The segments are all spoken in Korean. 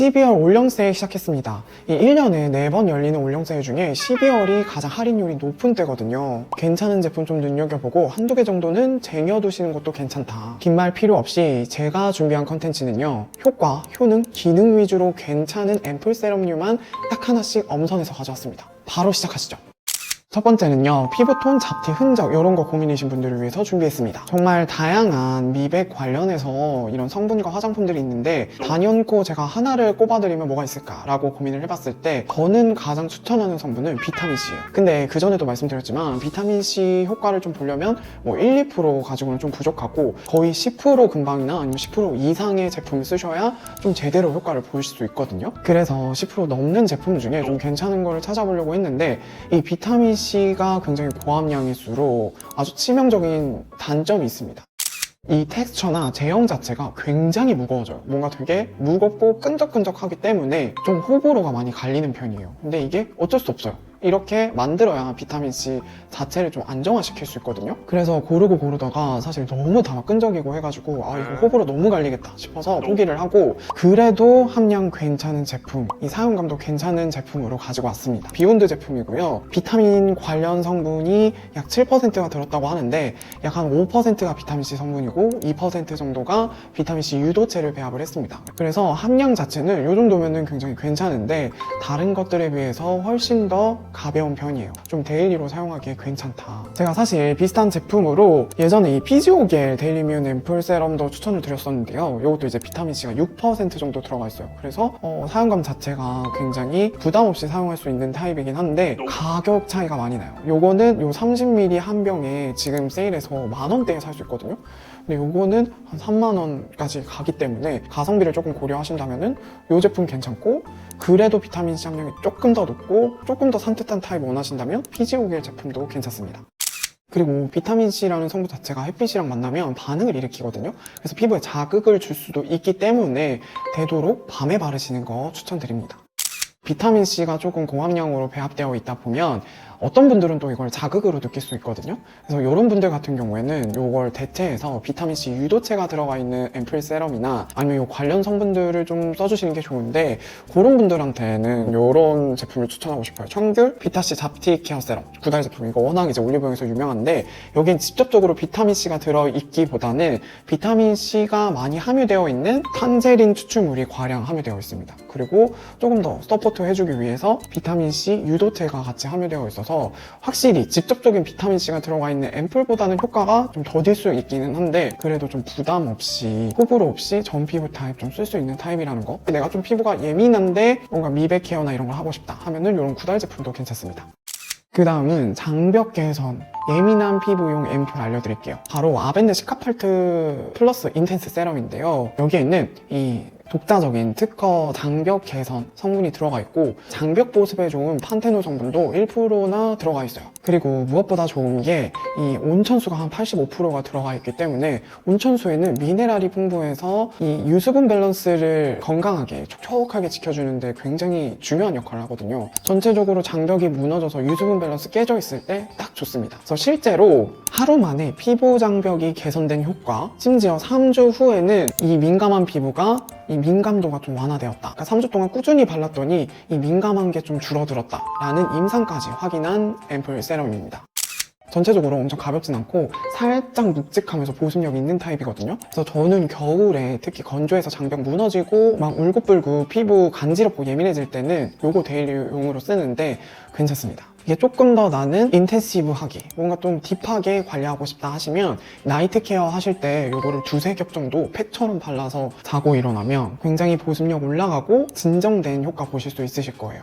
12월 올영 세일 시작했습니다. 이 1년에 4번 열리는 올영 세일 중에 12월이 가장 할인율이 높은 때거든요. 괜찮은 제품 좀 눈여겨보고 한두 개 정도는 쟁여두시는 것도 괜찮다. 긴 말 필요 없이 제가 준비한 컨텐츠는요. 효과, 효능, 기능 위주로 괜찮은 앰플 세럼류만 딱 하나씩 엄선해서 가져왔습니다. 바로 시작하시죠. 첫 번째는요, 피부톤, 잡티, 흔적, 이런 거 고민이신 분들을 위해서 준비했습니다. 정말 다양한 미백 관련해서 이런 성분과 화장품들이 있는데, 단연코 제가 하나를 꼽아드리면 뭐가 있을까 라고 고민을 해봤을 때, 저는 가장 추천하는 성분은 비타민C예요. 근데 그전에도 말씀드렸지만, 비타민C 효과를 좀 보려면 뭐 1, 2% 가지고는 좀 부족하고, 거의 10% 근방이나 아니면 10% 이상의 제품을 쓰셔야 좀 제대로 효과를 보실 수 있거든요. 그래서 10% 넘는 제품 중에 좀 괜찮은 거를 찾아보려고 했는데, 이 비타민 C 가 굉장히 고함량일수록 아주 치명적인 단점이 있습니다. 이 텍스처나 제형 자체가 굉장히 무거워져요. 뭔가 되게 무겁고 끈적끈적하기 때문에 좀 호불호가 많이 갈리는 편이에요. 근데 이게 어쩔 수 없어요. 이렇게 만들어야 비타민C 자체를 좀 안정화시킬 수 있거든요. 그래서 고르고 고르다가 사실 너무 다 끈적이고 해가지고 아 이거 호불호 너무 갈리겠다 싶어서 포기를 하고 그래도 함량 괜찮은 제품, 이 사용감도 괜찮은 제품으로 가지고 왔습니다. 비욘드 제품이고요. 비타민 관련 성분이 약 7%가 들었다고 하는데 약 한 5%가 비타민C 성분이고 2% 정도가 비타민C 유도체를 배합을 했습니다. 그래서 함량 자체는 이 정도면은 굉장히 괜찮은데 다른 것들에 비해서 훨씬 더 가벼운 편이에요. 좀 데일리로 사용하기에 괜찮다. 제가 사실 비슷한 제품으로 예전에 이 피지오 겔 데일리뮤 앰플 세럼도 추천을 드렸었는데요. 이것도 이제 비타민C가 6% 정도 들어가 있어요. 그래서 어, 사용감 자체가 굉장히 부담 없이 사용할 수 있는 타입이긴 한데 가격 차이가 많이 나요. 요거는 요 30ml 한 병에 지금 세일해서 만 원대에 살 수 있거든요. 근데 요거는 한 3만 원까지 가기 때문에 가성비를 조금 고려하신다면은 요 제품 괜찮고 그래도 비타민C 함량이 조금 더 높고 조금 더 산뜻한 타입 원하신다면 피지오겔 제품도 괜찮습니다. 그리고 비타민C라는 성분 자체가 햇빛이랑 만나면 반응을 일으키거든요. 그래서 피부에 자극을 줄 수도 있기 때문에 되도록 밤에 바르시는 거 추천드립니다. 비타민C가 조금 고함량으로 배합되어 있다 보면 어떤 분들은 또 이걸 자극으로 느낄 수 있거든요. 그래서 이런 분들 같은 경우에는 이걸 대체해서 비타민C 유도체가 들어가 있는 앰플 세럼이나 아니면 이 관련 성분들을 좀 써주시는 게 좋은데 그런 분들한테는 이런 제품을 추천하고 싶어요. 청귤 비타C 잡티 케어 세럼 구달 제품 이거 워낙 이제 올리브영에서 유명한데 여긴 직접적으로 비타민C가 들어있기보다는 비타민C가 많이 함유되어 있는 탄제린 추출물이 과량 함유되어 있습니다. 그리고 조금 더 서포트 해주기 위해서 비타민C 유도체가 같이 함유되어 있어서 확실히 직접적인 비타민C가 들어가 있는 앰플보다는 효과가 좀 더딜 수 있기는 한데 그래도 좀 부담 없이 호불호 없이 전 피부 타입 좀 쓸 수 있는 타입이라는 거 내가 좀 피부가 예민한데 뭔가 미백 케어나 이런 걸 하고 싶다 하면은 이런 구달 제품도 괜찮습니다. 그 다음은 장벽 개선 예민한 피부용 앰플 알려드릴게요. 바로 아벤드 시카팔트 플러스 인텐스 세럼인데요. 여기에 있는 이 독자적인 특허 장벽 개선 성분이 들어가 있고 장벽 보습에 좋은 판테놀 성분도 1%나 들어가 있어요. 그리고 무엇보다 좋은 게 이 온천수가 한 85%가 들어가 있기 때문에 온천수에는 미네랄이 풍부해서 이 유수분 밸런스를 건강하게 촉촉하게 지켜주는데 굉장히 중요한 역할을 하거든요. 전체적으로 장벽이 무너져서 유수분 밸런스 깨져 있을 때 딱 좋습니다. 그래서 실제로 하루 만에 피부 장벽이 개선된 효과, 심지어 3주 후에는 이 민감한 피부가 이 민감도가 좀 완화되었다. 그러니까 3주 동안 꾸준히 발랐더니 이 민감한 게 좀 줄어들었다. 라는 임상까지 확인한 앰플 세럼입니다. 전체적으로 엄청 가볍진 않고 살짝 묵직하면서 보습력 있는 타입이거든요. 그래서 저는 겨울에 특히 건조해서 장벽 무너지고 막 울긋불긋 피부 간지럽고 예민해질 때는 요거 데일리용으로 쓰는데 괜찮습니다. 이게 조금 더 나는 인텐시브하게 뭔가 좀 딥하게 관리하고 싶다 하시면 나이트 케어 하실 때 요거를 두세 겹 정도 팩처럼 발라서 자고 일어나면 굉장히 보습력 올라가고 진정된 효과 보실 수 있으실 거예요.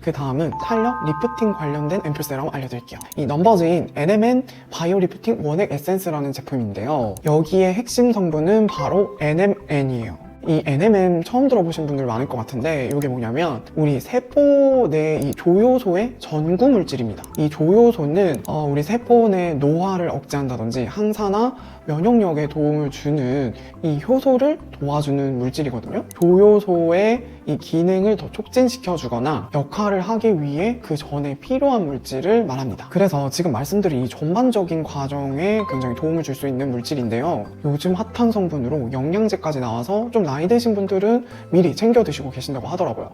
그 다음은 탄력 리프팅 관련된 앰플 세럼 알려드릴게요. 이 넘버즈인 NMN 바이오 리프팅 원액 에센스라는 제품인데요. 여기에 핵심 성분은 바로 NMN이에요. 이 NMN 처음 들어보신 분들 많을 것 같은데 이게 뭐냐면 우리 세포 내 이 조효소의 전구 물질입니다. 이 조효소는 어, 우리 세포 내 노화를 억제한다든지 항산화, 면역력에 도움을 주는 이 효소를 도와주는 물질이거든요. 조효소의 이 기능을 더 촉진시켜 주거나 역할을 하기 위해 그 전에 필요한 물질을 말합니다. 그래서 지금 말씀드린 이 전반적인 과정에 굉장히 도움을 줄 수 있는 물질인데요. 요즘 핫한 성분으로 영양제까지 나와서 좀 나이 드신 분들은 미리 챙겨 드시고 계신다고 하더라고요.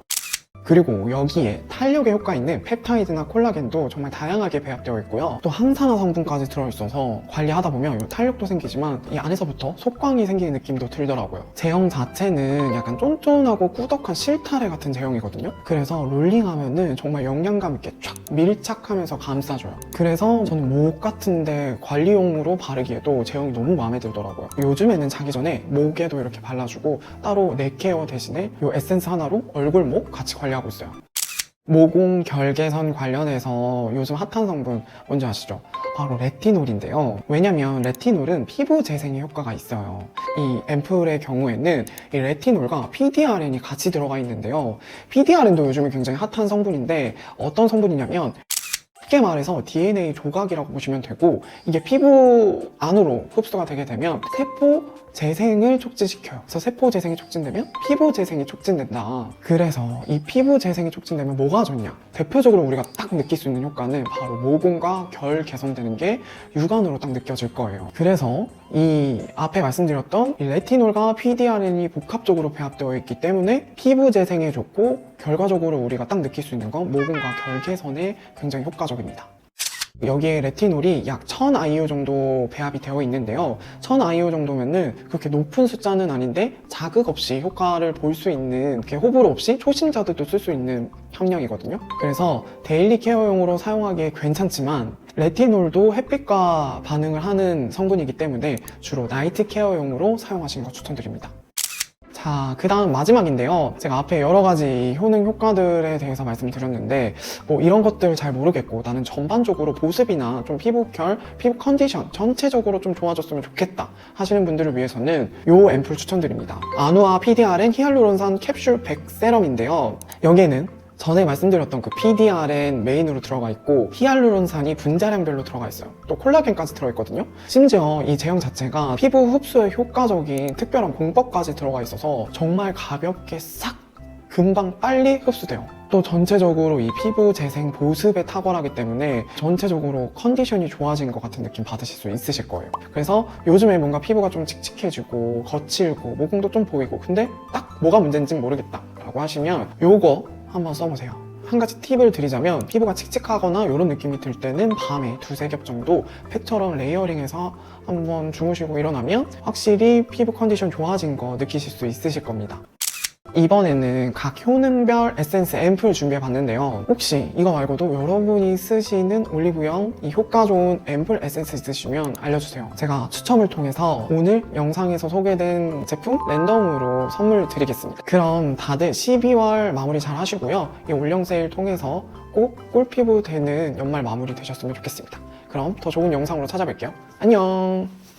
그리고 여기에 탄력에 효과 있는 펩타이드나 콜라겐도 정말 다양하게 배합되어 있고요. 또 항산화 성분까지 들어있어서 관리하다 보면 이 탄력도 생기지만 이 안에서부터 속광이 생기는 느낌도 들더라고요. 제형 자체는 약간 쫀쫀하고 꾸덕한 실타래 같은 제형이거든요. 그래서 롤링하면은 정말 영양감 있게 촥 밀착하면서 감싸줘요. 그래서 저는 목 같은데 관리용으로 바르기에도 제형이 너무 마음에 들더라고요. 요즘에는 자기 전에 목에도 이렇게 발라주고 따로 넥 케어 대신에 이 에센스 하나로 얼굴, 목 같이 관리 하고 있어요. 모공 결계선 관련해서 요즘 핫한 성분 뭔지 아시죠? 바로 레티놀인데요. 왜냐면 레티놀은 피부 재생에 효과가 있어요. 이 앰플의 경우에는 이 레티놀과 PDRN이 같이 들어가 있는데요. PDRN도 요즘에 굉장히 핫한 성분인데 어떤 성분이냐면 쉽게 말해서 DNA 조각이라고 보시면 되고 이게 피부 안으로 흡수가 되게 되면 세포 재생을 촉진시켜요. 그래서 세포 재생이 촉진되면 피부 재생이 촉진된다. 그래서 이 피부 재생이 촉진되면 뭐가 좋냐? 대표적으로 우리가 딱 느낄 수 있는 효과는 바로 모공과 결 개선되는 게 육안으로 딱 느껴질 거예요. 그래서 이 앞에 말씀드렸던 이 레티놀과 PDRN이 복합적으로 배합되어 있기 때문에 피부 재생에 좋고 결과적으로 우리가 딱 느낄 수 있는 건 모공과 결 개선에 굉장히 효과적입니다. 여기에 레티놀이 약 1000IU 정도 배합이 되어 있는데요. 1000IU 정도면은 그렇게 높은 숫자는 아닌데 자극 없이 효과를 볼 수 있는 이렇게 호불호 없이 초심자들도 쓸 수 있는 함량이거든요. 그래서 데일리 케어용으로 사용하기에 괜찮지만 레티놀도 햇빛과 반응을 하는 성분이기 때문에 주로 나이트 케어용으로 사용하시는 거 추천드립니다. 자, 그 다음 마지막인데요. 제가 앞에 여러 가지 효능 효과들에 대해서 말씀드렸는데, 뭐 이런 것들 잘 모르겠고, 나는 전반적으로 보습이나 좀 피부 결, 피부 컨디션 전체적으로 좀 좋아졌으면 좋겠다 하시는 분들을 위해서는 요 앰플 추천드립니다. 아누아 PDRN 히알루론산 캡슐 100 세럼인데요. 여기에는 전에 말씀드렸던 그 PDRN 메인으로 들어가 있고 히알루론산이 분자량별로 들어가 있어요. 또 콜라겐까지 들어있거든요. 심지어 이 제형 자체가 피부 흡수에 효과적인 특별한 공법까지 들어가 있어서 정말 가볍게 싹 금방 빨리 흡수돼요. 또 전체적으로 이 피부 재생 보습에 탁월하기 때문에 전체적으로 컨디션이 좋아진 것 같은 느낌 받으실 수 있으실 거예요. 그래서 요즘에 뭔가 피부가 좀 칙칙해지고 거칠고 모공도 좀 보이고 근데 딱 뭐가 문제인지 모르겠다 라고 하시면 요거 한번 써보세요. 한 가지 팁을 드리자면 피부가 칙칙하거나 이런 느낌이 들 때는 밤에 두세 겹 정도 팩처럼 레이어링해서 한번 주무시고 일어나면 확실히 피부 컨디션 좋아진 거 느끼실 수 있으실 겁니다. 이번에는 각 효능별 에센스 앰플 준비해 봤는데요. 혹시 이거 말고도 여러분이 쓰시는 올리브영 이 효과 좋은 앰플 에센스 있으시면 알려주세요. 제가 추첨을 통해서 오늘 영상에서 소개된 제품 랜덤으로 선물 드리겠습니다. 그럼 다들 12월 마무리 잘 하시고요. 이 올영 세일 통해서 꼭 꿀피부 되는 연말 마무리 되셨으면 좋겠습니다. 그럼 더 좋은 영상으로 찾아뵐게요. 안녕!